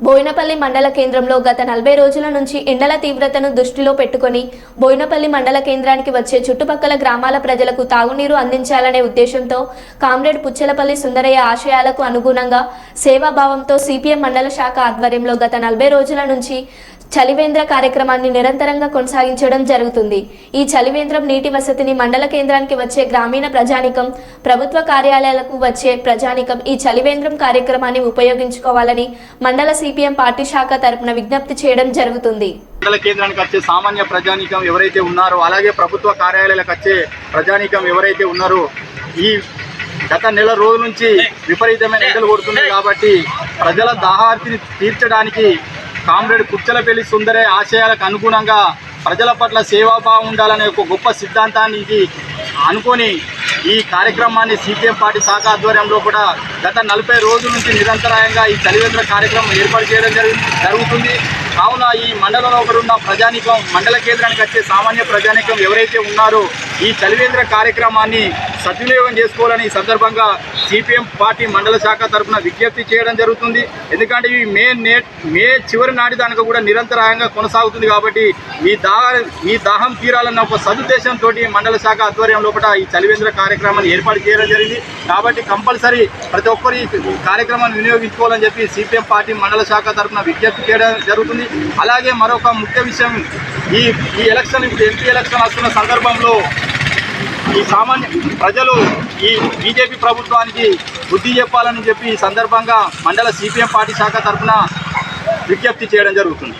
బోయినపల్లి మండల కేంద్రంలో గత నలభై రోజుల నుంచి ఎండల తీవ్రతను దృష్టిలో పెట్టుకొని బోయినపల్లి మండల కేంద్రానికి వచ్చే చుట్టుపక్కల గ్రామాల ప్రజలకు తాగునీరు అందించాలనే ఉద్దేశంతో కామ్రేడ్ పుచ్చలపల్లి సుందరయ్య ఆశయాలకు అనుగుణంగా సేవాభావంతో సిపిఎం మండల శాఖ ఆధ్వర్యంలో గత నలభై రోజుల నుంచి చలివేంద్ర కార్యక్రమాన్ని నిరంతరంగా కొనసాగించడం జరుగుతుంది. ఈ చలివేంద్రం నీటి వసతిని మండల కేంద్రానికి వచ్చే గ్రామీణ ప్రజానికం ప్రభుత్వ కార్యాలయాలకు వచ్చే ప్రజానికం ఈ చలివేంద్రం కార్యక్రమాన్ని ఉపయోగించుకోవాలని మండల సిపిఎం పార్టీ శాఖ తరపున విజ్ఞప్తి చేయడం జరుగుతుంది. మండల కేంద్రానికి వచ్చే సామాన్య ప్రజానికం ఎవరైతే ఉన్నారో అలాగే ప్రభుత్వ కార్యాలయాలకు వచ్చే ప్రజానికం ఎవరైతే ఉన్నారో ఈ గత నెల రోజుల నుంచి విపరీతమైన ఎండలు కొడుతున్నాయి కాబట్టి ప్రజల దాహార్తిని తీర్చడానికి కామ్రేడ్ కుర్చలపల్లి సుందరే ఆశయాలకు అనుగుణంగా ప్రజల పట్ల సేవాభావం ఉండాలనే ఒక గొప్ప సిద్ధాంతాన్ని ఇది అనుకొని ఈ కార్యక్రమాన్ని సిపిఎం పార్టీ శాఖ ఆధ్వర్యంలో కూడా గత నలభై రోజుల నుంచి నిరంతరాయంగా ఈ తల్లిదండ్రుల కార్యక్రమం ఏర్పాటు చేయడం జరుగు జరుగుతుంది. కావున ఈ మండలంలో ఒకరున్న ప్రజానికం మండల కేంద్రానికి వచ్చే సామాన్య ప్రజానికం ఎవరైతే ఉన్నారో ఈ చలివేంద్ర కార్యక్రమాన్ని సద్వినియోగం చేసుకోవాలని ఈ సందర్భంగా సిపిఎం పార్టీ మండల శాఖ తరఫున విజ్ఞప్తి చేయడం జరుగుతుంది. ఎందుకంటే ఇవి మే నే మే చివరి నాటి దానికి కూడా నిరంతరాయంగా కొనసాగుతుంది కాబట్టి మీ దాహ మీ దాహం తీరాలన్న ఒక సదుద్దేశంతో మండల శాఖ ఆధ్వర్యం లోపల ఈ చలివేంద్ర కార్యక్రమాన్ని ఏర్పాటు చేయడం జరిగింది. కాబట్టి కంపల్సరీ ప్రతి ఒక్కరు ఈ కార్యక్రమాన్ని వినియోగించుకోవాలని చెప్పి సిపిఎం పార్టీ మండల శాఖ తరఫున విజ్ఞప్తి చేయడం జరుగుతుంది. అలాగే మరొక ముఖ్య విషయం ఈ ఈ ఎలక్షన్ ఇప్పుడు ఎంపీ ఎలక్షన్ వస్తున్న సందర్భంలో ఈ సామాన్య ప్రజలు ఈ బీజేపీ ప్రభుత్వానికి బుద్ధి చెప్పాలని చెప్పి ఈ సందర్భంగా మండల సిపిఎం పార్టీ శాఖ తరఫున విజ్ఞప్తి చేయడం జరుగుతుంది.